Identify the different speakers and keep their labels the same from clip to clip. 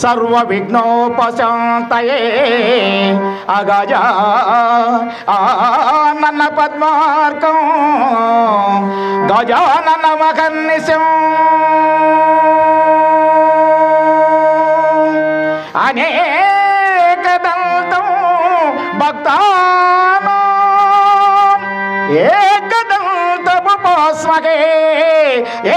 Speaker 1: సర్వవిఘ్నోపశాంతయే. అగజ ఆనన పద్మార్కం గజానన మకర్నిశం అనేక దంతం భక్తాను అనేకదంతం పోస్మగే ఏ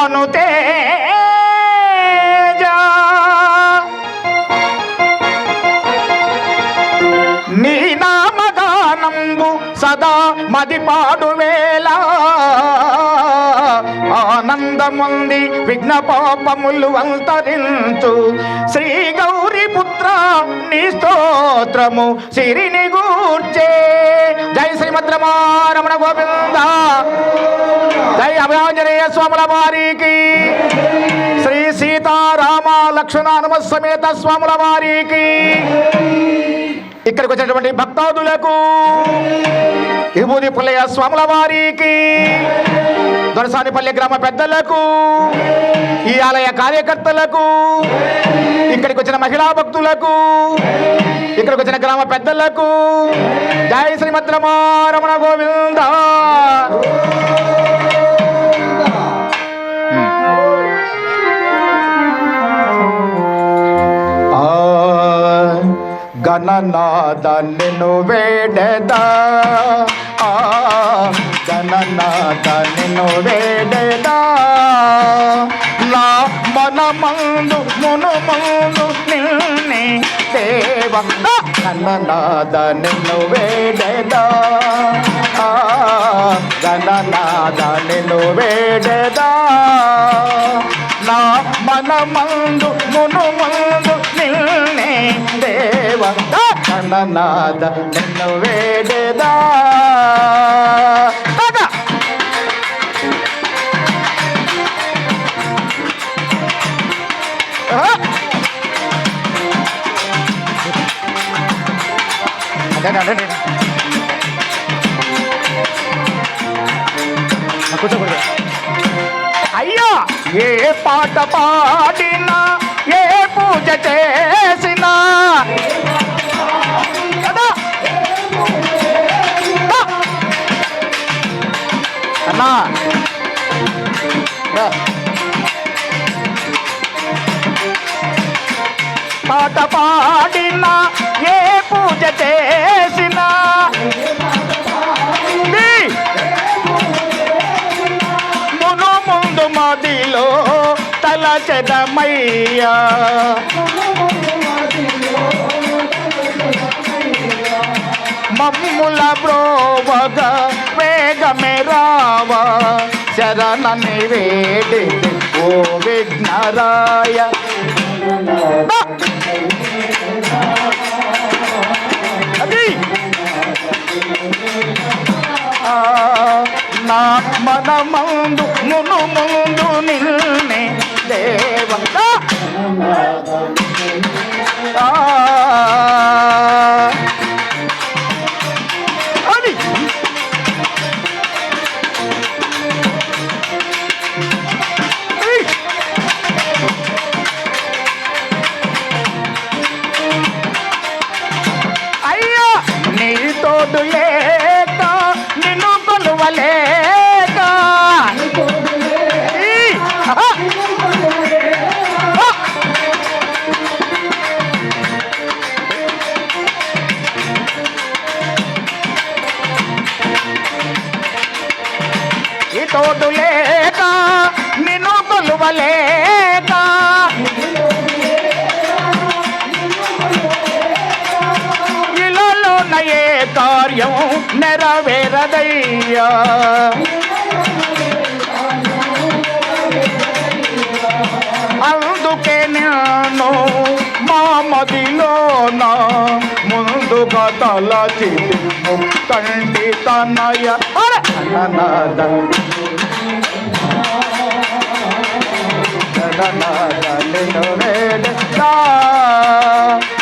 Speaker 1: సురసేవిత భనుతేజ నీ సదా మదిపాడు వేళ ఆనందముంది విఘ్న పాపములు అంతరించు శ్రీ గౌరీ పుత్ర నీ స్తోత్రము సిరిని గూర్చే। జై శ్రీమద్రమారమణ గోవింద। జై స్వాముల వారికి శ్రీ సీతారామ లక్ష్మణ హనుమ సమేత స్వాముల వారికి ఇక్కడికి వచ్చినటువంటి భక్తాదులకు విభూది పుల్లయ్య స్వాముల వారికి దొరసానిపల్లి గ్రామ పెద్దలకు ఈ ఆలయ కార్యకర్తలకు ఇక్కడికి వచ్చిన మహిళా భక్తులకు ఇక్కడికి వచ్చిన గ్రామ పెద్దలకు జై శ్రీమద్రమారమణ గోవింద. గణనాద నిన్ను వేడదా ఆ నిన్ను వేడదా నా మనమందు మును మందు నిన్నే దేవ గణనాద నిన్ను వేడదా ఆ నిన్ను వేడదా నా మనమందు మును మందు కన్ననాద నిన్ను వేడేదా. అయ్యా! ఏ పాట పాడినా ఏ పూజ చేసినా అన్నా పాట పాడినా ఏ పూజ చేసినా? మును ముందు మదిలో తల చెదమయ్యా. మమ్ముల బ్రోవగా వేగమే రావా. శరణని వేడి ఓ విఘ్నరాయ. దా. అది ఆ, నా మనమందు మును ముందు నిన్నే దేవత తోడు లేక నిన్ను కొలువలేక. ఇలాలోన ఏ కార్యం నెరవేరదయ్యా. అందుకే నేను మా మదిలోనా ముందుగా తలచి తండ్రి తనయ. అన్ననాద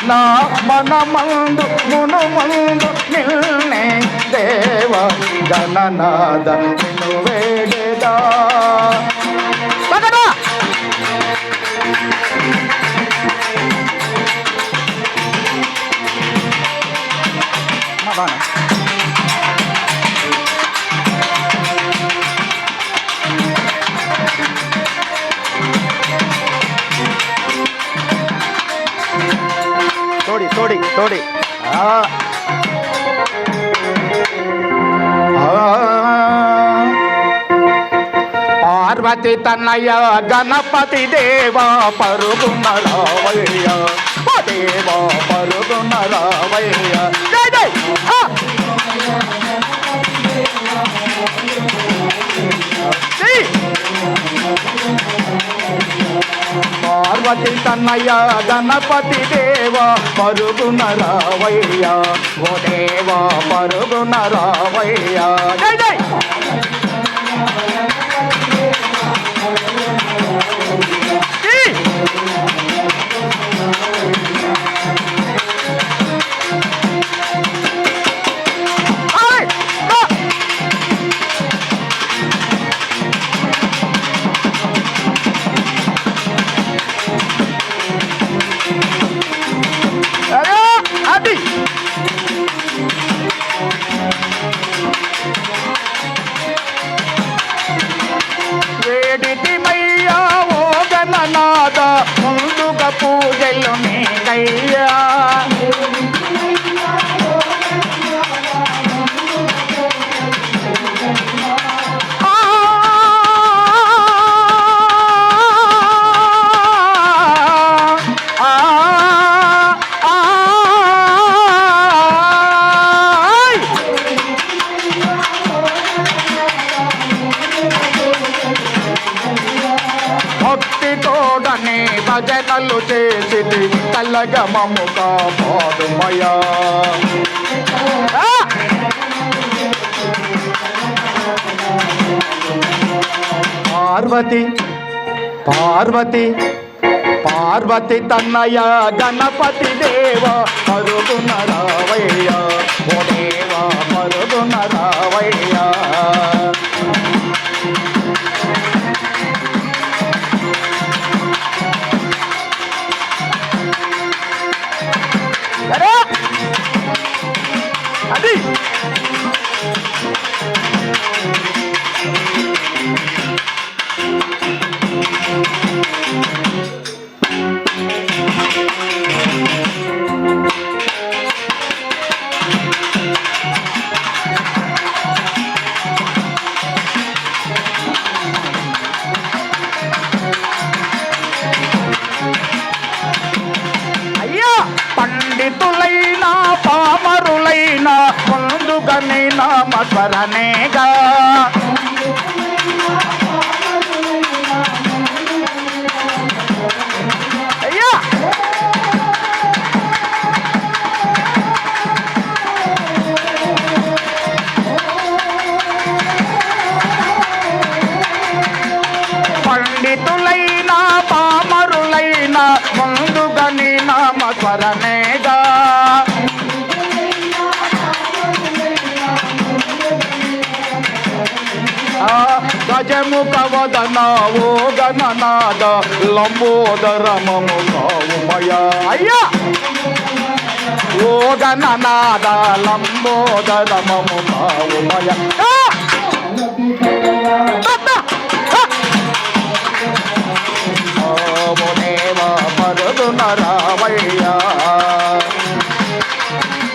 Speaker 1: నా మనమందు మును ముందు నిల్నే దేవ. గణనాద నిన్ను వేడేదా. బాగా తోడి తోడి తోడి ఆ. పార్వతి తన్నయ్య గణపతి దేవా పరుగున్న దేవా పరుగున్న రావయ్య జై జై ఆ. జై. పార్వతి తన్నయ్య గణపతి దేవ పరుగున రావయ్య ఓ దేవ పరుగున రావయ్య జై జై జై. కలగమము కాపాడుమయా! పార్వతి పార్వతి పార్వతి తన్నయ గణపతి దేవ పరుగున రావయ్య. ఓ దేవ పరుగున రావయ్య. నామస్మరణేగా పండితులైనా పామరులైనా ముందుగా నీ నామస్మరణేగా. ఆ వదన ఓ గణనాద లంబోదరమము కావుమయ అయ్యా! ఓ గణనాద లంబోదరమము కావుమయ ఆ!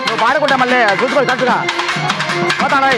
Speaker 1: నువ్వు పాడుకుంటా మళ్ళీ చూసుకో కరెక్ట్గా పోతాడు